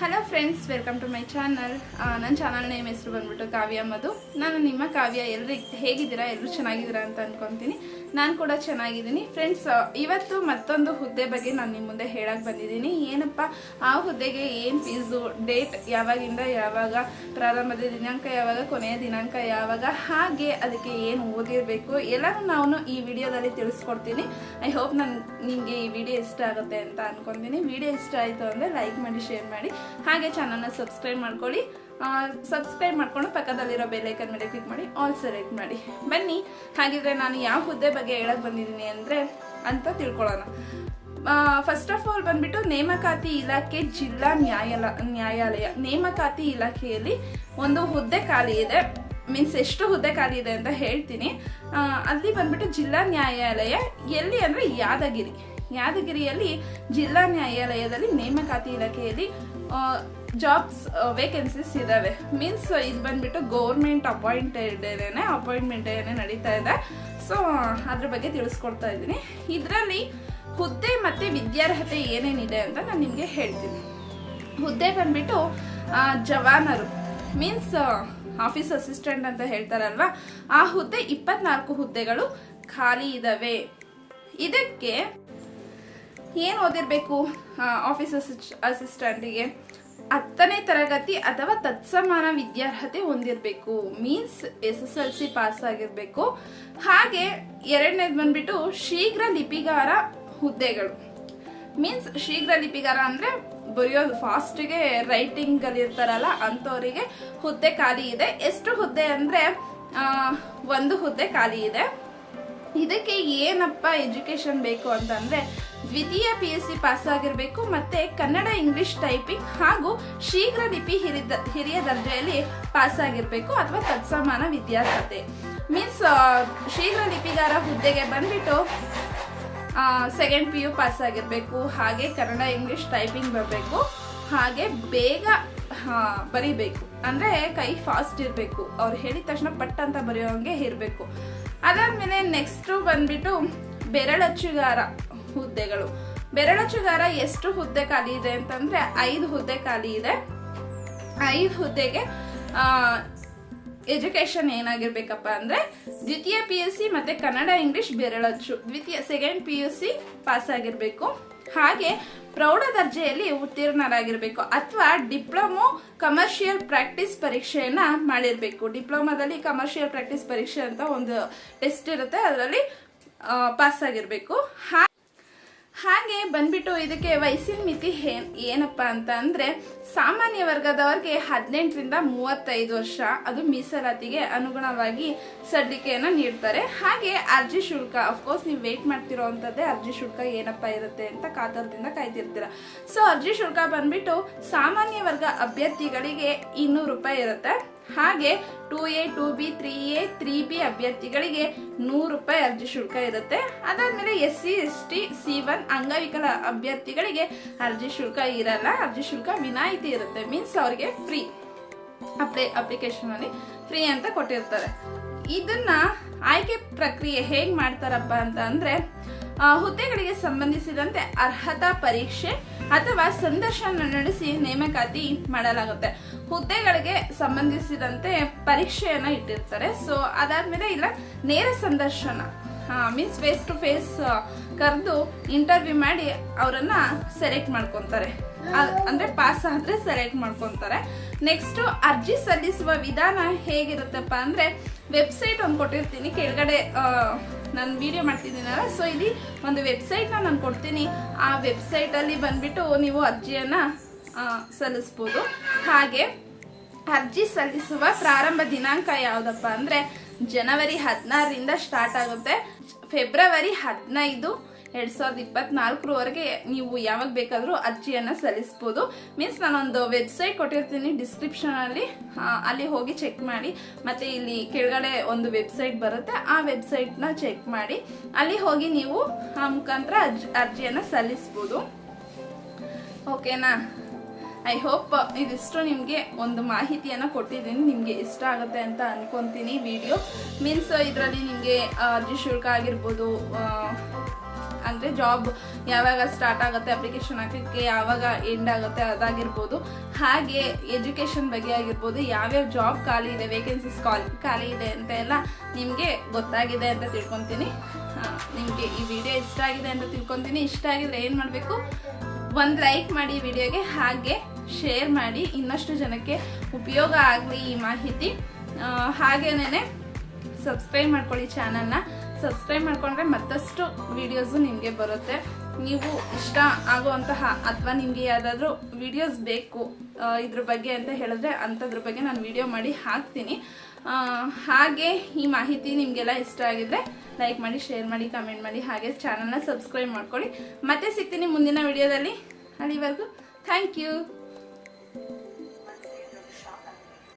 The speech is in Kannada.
Hello friends welcome to my channel ನನ್ನ ಚಾನಲ್ ನೇಮ್ ಹೆಸರು ಬಂದ್ಬಿಟ್ಟು ಕಾವ್ಯ ಮಧು. ನಾನು ನಿಮ್ಮ ಕಾವ್ಯ ಎಲ್ಲರೂ ಹೇಗಿದ್ದೀರಾ ಎಲ್ಲರೂ ಚೆನ್ನಾಗಿದ್ದೀರಾ ಅಂತ ಅನ್ಕೊಂತೀನಿ. ನಾನು ಕೂಡ ಚೆನ್ನಾಗಿದ್ದೀನಿ. ಫ್ರೆಂಡ್ಸ್ ಇವತ್ತು ಮತ್ತೊಂದು ಹುದ್ದೆ ಬಗ್ಗೆ ನಾನು ನಿಮ್ಮ ಮುಂದೆ ಹೇಳಕ್ಕೆ ಬಂದಿದ್ದೀನಿ. ಏನಪ್ಪ, ಆ ಹುದ್ದೆಗೆ ಏನು ಫೀಸು ಡೇಟ್ ಯಾವಾಗಿಂದ ಯಾವಾಗ, ಪ್ರಾರಂಭದ ದಿನಾಂಕ ಯಾವಾಗ, ಕೊನೆಯ ದಿನಾಂಕ ಯಾವಾಗ, ಹಾಗೆ ಅದಕ್ಕೆ ಏನು ಓದಿರಬೇಕು ಎಲ್ಲರೂ ನಾನು ಈ ವಿಡಿಯೋದಲ್ಲಿ ತಿಳಿಸ್ಕೊಡ್ತೀನಿ. ಐ ಹೋಪ್ ನಾನು, ನಿಮಗೆ ಈ ವಿಡಿಯೋ ಇಷ್ಟ ಆಗುತ್ತೆ ಅಂತ ಅನ್ಕೊಂತೀನಿ. ವಿಡಿಯೋ ಇಷ್ಟ ಆಯಿತು ಅಂದರೆ ಲೈಕ್ ಮಾಡಿ ಶೇರ್ ಮಾಡಿ. ಹಾಗೆ ಚಾನಲ್ನ ಸಬ್ಸ್ಕ್ರೈಬ್ ಮಾಡ್ಕೊಳ್ಳಿ. ಸಬ್ಸ್ಕ್ರೈಬ್ ಮಾಡ್ಕೊಂಡು ಪಕ್ಕದಲ್ಲಿರೋ ಬೆಲ್ಲೈಕನ್ ಮೇಲೆ ಕ್ಲಿಕ್ ಮಾಡಿ ಆಲ್ ಸೆಲೆಕ್ಟ್ ಮಾಡಿ. ಬನ್ನಿ. ಹಾಗಿದ್ರೆ ನಾನು ಯಾವ ಹುದ್ದೆ ಬಗ್ಗೆ ಹೇಳಕ್ ಬಂದಿದ್ದೀನಿ ಅಂದರೆ ಅಂತ ತಿಳ್ಕೊಳ್ಳೋಣ. ಫಸ್ಟ್ ಆಫ್ ಆಲ್ ಬಂದ್ಬಿಟ್ಟು ನೇಮಕಾತಿ ಇಲಾಖೆ ಜಿಲ್ಲಾ ನ್ಯಾಯಾಲ, ನ್ಯಾಯಾಲಯ. ನೇಮಕಾತಿ ಇಲಾಖೆಯಲ್ಲಿ ಒಂದು ಹುದ್ದೆ ಖಾಲಿ ಇದೆ. ಮೀನ್ಸ್ ಎಷ್ಟು ಹುದ್ದೆ ಖಾಲಿ ಇದೆ ಅಂತ ಹೇಳ್ತೀನಿ. ಅಲ್ಲಿ ಬಂದ್ಬಿಟ್ಟು ಜಿಲ್ಲಾ ನ್ಯಾಯಾಲಯ, ಎಲ್ಲಿ ಅಂದರೆ ಯಾದಗಿರಿ. ಯಾದಗಿರಿಯಲ್ಲಿ ಜಿಲ್ಲಾ ನ್ಯಾಯಾಲಯದಲ್ಲಿ ನೇಮಕಾತಿ ಇಲಾಖೆಯಲ್ಲಿ ಜಾಬ್ಸ್ ವೇಕೆನ್ಸೀಸ್ ಇದ್ದಾವೆ ಮೀನ್ಸ್ ಇದು ಬಂದ್ಬಿಟ್ಟು ಗೌರ್ಮೆಂಟ್ ಅಪಾಯಿಂಟೆಡ್ ಏನೇ ಅಪಾಯಿಂಟ್ಮೆಂಟ್ ಏನೇ ನಡೀತಾ ಇದೆ. ಸೊ ಅದ್ರ ಬಗ್ಗೆ ತಿಳಿಸ್ಕೊಡ್ತಾ ಇದ್ದೀನಿ. ಇದರಲ್ಲಿ ಹುದ್ದೆ ಮತ್ತು ವಿದ್ಯಾರ್ಹತೆ ಏನೇನಿದೆ ಅಂತ ನಾನು ನಿಮಗೆ ಹೇಳ್ತೀನಿ. ಹುದ್ದೆ ಬಂದ್ಬಿಟ್ಟು ಜವಾನರು ಮೀನ್ಸ್ ಆಫೀಸ್ ಅಸಿಸ್ಟೆಂಟ್ ಅಂತ ಹೇಳ್ತಾರಲ್ವಾ, ಆ ಹುದ್ದೆ ಇಪ್ಪತ್ನಾಲ್ಕು ಹುದ್ದೆಗಳು ಖಾಲಿ ಇದ್ದಾವೆ ಇದಕ್ಕೆ ಏನು ಓದಿರಬೇಕು? ಆಫೀಸ್ ಅಸಿಸ್ಟೆಂಟಿಗೆ ಹತ್ತನೇ ತರಗತಿ ಅಥವಾ ತತ್ಸಮಾನ ವಿದ್ಯಾರ್ಹತೆ ಹೊಂದಿರಬೇಕು. Means S S L C pass ಆಗಿರಬೇಕು. ಹಾಗೆ ಎರಡನೇದು ಬಂದ್ಬಿಟ್ಟು ಶೀಘ್ರ ಲಿಪಿಗಾರ ಹುದ್ದೆಗಳು. ಮೀನ್ಸ್ ಶೀಘ್ರ ಲಿಪಿಗಾರ ಅಂದರೆ ಬರೆಯೋದು ಫಾಸ್ಟ್ಗೆ ರೈಟಿಂಗ್ ಅಲ್ಲಿ ಇರ್ತಾರಲ್ಲ, ಅಂಥವರಿಗೆ ಹುದ್ದೆ ಖಾಲಿ ಇದೆ. ಎಷ್ಟು ಹುದ್ದೆ ಅಂದರೆ ಒಂದು ಹುದ್ದೆ ಖಾಲಿ ಇದೆ. ಇದಕ್ಕೆ ಏನಪ್ಪ ಎಜುಕೇಶನ್ ಬೇಕು ಅಂತಂದ್ರೆ ದ್ವಿತೀಯ ಪಿ ಎಸ್ ಸಿ ಪಾಸ್ ಆಗಿರಬೇಕು ಮತ್ತೆ ಕನ್ನಡ ಇಂಗ್ಲಿಷ್ ಟೈಪಿಂಗ್ ಹಾಗೂ ಶೀಘ್ರ ಲಿಪಿ ಹಿರಿದ, ಹಿರಿಯ ದರ್ಜೆಯಲ್ಲಿ ಪಾಸ್ ಆಗಿರಬೇಕು ಅಥವಾ ತತ್ಸಮಾನ ವಿದ್ಯಾರ್ಹತೆ. ಮೀನ್ಸ್ ಶೀಘ್ರ ಲಿಪಿಗಾರ ಹುದ್ದೆಗೆ ಬಂದ್ಬಿಟ್ಟು ಸೆಕೆಂಡ್ ಪಿ ಯು ಪಾಸ್ ಆಗಿರಬೇಕು ಹಾಗೆ ಕನ್ನಡ ಇಂಗ್ಲಿಷ್ ಟೈಪಿಂಗ್ ಬರಬೇಕು, ಹಾಗೆ ಬೇಗ ಬರೀಬೇಕು. ಅಂದ್ರೆ ಕೈ ಫಾಸ್ಟ್ ಇರಬೇಕು. ಅವ್ರು ಹೇಳಿದ ತಕ್ಷಣ ಪಟ್ ಅಂತ ಬರೆಯೋಂಗೆ ಇರಬೇಕು. ಅದಾದ್ಮೇಲೆ ನೆಕ್ಸ್ಟ್ ಬಂದ್ಬಿಟ್ಟು ಬೆರಳಚ್ಚುಗಾರ. ಹುದ್ದೆಗಳು. ಬೆರಳಚ್ಚುಗಾರ ಎಷ್ಟು ಹುದ್ದೆ ಖಾಲಿ ಇದೆ ಅಂತಂದ್ರೆ ಐದು ಹುದ್ದೆ ಖಾಲಿ ಇದೆ. ಐದು ಹುದ್ದೆಗೆ ಎಜುಕೇಶನ್ ಏನಾಗಿರ್ಬೇಕಪ್ಪ ಅಂದ್ರೆ ದ್ವಿತೀಯ ಪಿ ಯು ಸಿ ಮತ್ತೆ ಕನ್ನಡ ಇಂಗ್ಲಿಷ್ ಬೆರಳಚ್ಚು. ದ್ವಿತೀಯ second P U C pass ಆಗಿರ್ಬೇಕು. ಹಾಗೆ ಪ್ರೌಢ ದರ್ಜೆಯಲ್ಲಿ ಉತ್ತೀರ್ಣರಾಗಿರ್ಬೇಕು ಅಥವಾ ಡಿಪ್ಲೊಮೊ ಕಮರ್ಷಿಯಲ್ ಪ್ರಾಕ್ಟೀಸ್ ಪರೀಕ್ಷೆಯನ್ನ ಮಾಡಿರ್ಬೇಕು. ಡಿಪ್ಲೊಮಾದಲ್ಲಿ ಕಮರ್ಷಿಯಲ್ ಪ್ರಾಕ್ಟೀಸ್ ಪರೀಕ್ಷೆ ಅಂತ ಒಂದು ಟೆಸ್ಟ್ ಇರುತ್ತೆ, ಅದರಲ್ಲಿ ಪಾಸ್ ಆಗಿರ್ಬೇಕು. ಹಾಗೆ ಬಂದ್ಬಿಟ್ಟು ಇದಕ್ಕೆ ವಯಸ್ಸಿನ ಮಿತಿ ಏನ್- ಏನಪ್ಪಾ ಅಂತ ಅಂದ್ರೆ ಸಾಮಾನ್ಯ ವರ್ಗದವರಿಗೆ ಹದಿನೆಂಟರಿಂದ ಮೂವತ್ತೈದು ವರ್ಷ. ಅದು ಮೀಸಲಾತಿಗೆ ಅನುಗುಣವಾಗಿ ಸಡ್ಲಿಕೆಯನ್ನ ನೀಡ್ತಾರೆ. ಹಾಗೆ ಅರ್ಜಿ ಶುಲ್ಕ ಅಫ್ಕೋರ್ಸ್ ನೀವು ವೇಟ್ ಮಾಡ್ತಿರೋವಂಥದ್ದೇ ಅರ್ಜಿ ಶುಲ್ಕ ಏನಪ್ಪ ಇರುತ್ತೆ ಅಂತ ಕಾತರದಿಂದ ಕಾಯ್ತಿರ್ತೀರ. ಸೊ ಅರ್ಜಿ ಶುಲ್ಕ ಬಂದ್ಬಿಟ್ಟು ಸಾಮಾನ್ಯ ವರ್ಗ ಅಭ್ಯರ್ಥಿಗಳಿಗೆ ಇನ್ನೂರು ರೂಪಾಯಿ ಇರುತ್ತೆ. ಹಾಗೆ two A two B three A three B ಅಭ್ಯರ್ಥಿಗಳಿಗೆ ನೂರು ರೂಪಾಯಿ ಅರ್ಜಿ ಶುಲ್ಕ ಇರುತ್ತೆ. ಅದಾದ್ಮೇಲೆ S C S T C one ಅಂಗವಿಕಲ ಅಭ್ಯರ್ಥಿಗಳಿಗೆ ಅರ್ಜಿ ಶುಲ್ಕ ಇರಲ್ಲ. ಅರ್ಜಿ ಶುಲ್ಕ ವಿನಾಯಿತಿ ಇರುತ್ತೆ. ಮೀನ್ಸ್ ಅವ್ರಿಗೆ ಫ್ರೀ ಅಪ್ಲೈ ಅಪ್ಲಿಕೇಶನ್ ಅಲ್ಲಿ ಫ್ರೀ ಅಂತ ಕೊಟ್ಟಿರ್ತಾರೆ. ಇದನ್ನ ಆಯ್ಕೆ ಪ್ರಕ್ರಿಯೆ ಹೇಗೆ ಮಾಡ್ತಾರಪ್ಪ ಅಂತ ಅಂದ್ರೆ ಹುದ್ದೆಗಳಿಗೆ ಸಂಬಂಧಿಸಿದಂತೆ ಅರ್ಹತಾ ಪರೀಕ್ಷೆ ಅಥವಾ ಸಂದರ್ಶನ ನಡೆಸಿ ನೇಮಕಾತಿ ಮಾಡಲಾಗುತ್ತೆ. ಹುದ್ದೆಗಳಿಗೆ ಸಂಬಂಧಿಸಿದಂತೆ ಪರೀಕ್ಷೆಯನ್ನ ಇಟ್ಟಿರ್ತಾರೆ. ಸೊ ಅದಾದ್ಮೇಲೆ ಇಲ್ಲ, ನೇರ ಸಂದರ್ಶನ. ಮೀನ್ಸ್ ಫೇಸ್ ಟು ಫೇಸ್ ಕರೆದು ಇಂಟರ್ವ್ಯೂ ಮಾಡಿ ಅವರನ್ನ ಸೆಲೆಕ್ಟ್ ಮಾಡ್ಕೊಂತಾರೆ. ಅಂದ್ರೆ ಪಾಸ್ ಆದ್ರೆ ಸೆಲೆಕ್ಟ್ ಮಾಡ್ಕೊಂತಾರೆ. ನೆಕ್ಸ್ಟ್ ಅರ್ಜಿ ಸಲ್ಲಿಸುವ ವಿಧಾನ ಹೇಗಿರುತ್ತಪ್ಪ ಅಂದ್ರೆ ವೆಬ್ಸೈಟ್ ಒಂದು ಕೊಟ್ಟಿರ್ತೀನಿ. ಕೆಳಗಡೆ ನಾನು ವಿಡಿಯೋ ಮಾಡ್ತಿದ್ದೀನಲ್ಲ ಸೊ ಇಲ್ಲಿ ಒಂದು ವೆಬ್ಸೈಟ್ನ ನಾನು ಕೊಡ್ತೀನಿ. ಆ ವೆಬ್ಸೈಟಲ್ಲಿ ಬಂದುಬಿಟ್ಟು ನೀವು ಅರ್ಜಿಯನ್ನು ಸಲ್ಲಿಸ್ಬೋದು. ಹಾಗೆ ಅರ್ಜಿ ಸಲ್ಲಿಸುವ ಪ್ರಾರಂಭ ದಿನಾಂಕ ಯಾವುದಪ್ಪ ಅಂದರೆ, ಜನವರಿ ಹದಿನಾರರಿಂದ ಸ್ಟಾರ್ಟ್ ಆಗುತ್ತೆ. ಫೆಬ್ರವರಿ ಹದಿನೈದು ಎರಡ್ ಸಾವಿರದ ಇಪ್ಪತ್ನಾಲ್ಕರವರೆಗೆ ನೀವು ಯಾವಾಗ ಬೇಕಾದರೂ ಅರ್ಜಿಯನ್ನು ಸಲ್ಲಿಸ್ಬೋದು. ಮೀನ್ಸ್ ನಾನೊಂದು ವೆಬ್ಸೈಟ್ ಕೊಟ್ಟಿರ್ತೀನಿ ಡಿಸ್ಕ್ರಿಪ್ಷನಲ್ಲಿ ಅಲ್ಲಿ. ಹೋಗಿ ಚೆಕ್ ಮಾಡಿ. ಮತ್ತು ಇಲ್ಲಿ ಕೆಳಗಡೆ ಒಂದು ವೆಬ್ಸೈಟ್ ಬರುತ್ತೆ, ಆ ವೆಬ್ಸೈಟ್ನ ಚೆಕ್ ಮಾಡಿ. ಅಲ್ಲಿ ಹೋಗಿ ನೀವು, ಆ ಮುಖಾಂತರ ಅರ್ಜಿ, ಅರ್ಜಿಯನ್ನು ಸಲ್ಲಿಸ್ಬೋದು. ಓಕೆನಾ ಐ ಹೋಪ್ ಇದಿಷ್ಟು ನಿಮಗೆ ಒಂದು ಮಾಹಿತಿಯನ್ನು ಕೊಟ್ಟಿದ್ದೀನಿ. ನಿಮಗೆ ಇಷ್ಟ ಆಗುತ್ತೆ ಅಂತ ಅಂದ್ಕೊತೀನಿ ವಿಡಿಯೋ ಮೀನ್ಸ್ ಇದರಲ್ಲಿ ನಿಮಗೆ ಅರ್ಜಿ ಶುಲ್ಕ ಆಗಿರ್ಬೋದು ಅಂದರೆ ಜಾಬ್ ಯಾವಾಗ ಸ್ಟಾರ್ಟ್ ಆಗುತ್ತೆ ಅಪ್ಲಿಕೇಶನ್ ಹಾಕೋಕ್ಕೆ ಯಾವಾಗ ಎಂಡ್ ಆಗುತ್ತೆ ಅದಾಗಿರ್ಬೋದು. ಹಾಗೆ ಎಜುಕೇಷನ್ ಬಗ್ಗೆ ಆಗಿರ್ಬೋದು, ಯಾವ್ಯಾವ ಜಾಬ್ ಖಾಲಿ ಇದೆ ವೇಕೆನ್ಸೀಸ್ ಕಾಲ್, ಖಾಲಿ ಇದೆ ಅಂತ ಎಲ್ಲ ನಿಮಗೆ ಗೊತ್ತಾಗಿದೆ ಅಂತ ತಿಳ್ಕೊತೀನಿ. ನಿಮಗೆ ಈ ವಿಡಿಯೋ ಇಷ್ಟ ಆಗಿದೆ ಅಂತ ತಿಳ್ಕೊತೀನಿ. ಇಷ್ಟ ಆಗಿದ್ರೆ ಏನು ಮಾಡಬೇಕು? ಒಂದು ಲೈಕ್ ಮಾಡಿ ವಿಡಿಯೋಗೆ ಹಾಗೆ ಶೇರ್ ಮಾಡಿ, ಇನ್ನಷ್ಟು ಜನಕ್ಕೆ ಉಪಯೋಗ ಆಗಲಿ ಈ ಮಾಹಿತಿ. ಹಾಗೇನೇ ಸಬ್ಸ್ಕ್ರೈಬ್ ಮಾಡ್ಕೊಳ್ಳಿ ಚಾನಲ್ನ ಸಬ್ಸ್ಕ್ರೈಬ್ ಮಾಡ್ಕೊಂಡ್ರೆ ಮತ್ತಷ್ಟು ವಿಡಿಯೋಸು ನಿಮಗೆ ಬರುತ್ತೆ. ನೀವು ಇಷ್ಟ ಆಗುವಂತಹ ಅಥವಾ ನಿಮಗೆ ಯಾವುದಾದ್ರೂ ವಿಡಿಯೋಸ್ ಬೇಕು ಇದ್ರ ಬಗ್ಗೆ ಅಂತ ಹೇಳಿದ್ರೆ ಅಂಥದ್ರ ಬಗ್ಗೆ ನಾನು ವಿಡಿಯೋ ಮಾಡಿ ಹಾಕ್ತೀನಿ. ಹಾಗೆ ಈ ಮಾಹಿತಿ ನಿಮಗೆಲ್ಲ ಇಷ್ಟ ಆಗಿದ್ರೆ ಲೈಕ್ ಮಾಡಿ ಶೇರ್ ಮಾಡಿ ಕಮೆಂಟ್ ಮಾಡಿ, ಹಾಗೆ ಚಾನಲ್ನ ಸಬ್ಸ್ಕ್ರೈಬ್ ಮಾಡ್ಕೊಳ್ಳಿ. ಮತ್ತೆ ಸಿಗ್ತೀನಿ ಮುಂದಿನ ವಿಡಿಯೋದಲ್ಲಿ ಅಲ್ಲಿವರೆಗೂ ಥ್ಯಾಂಕ್ ಯು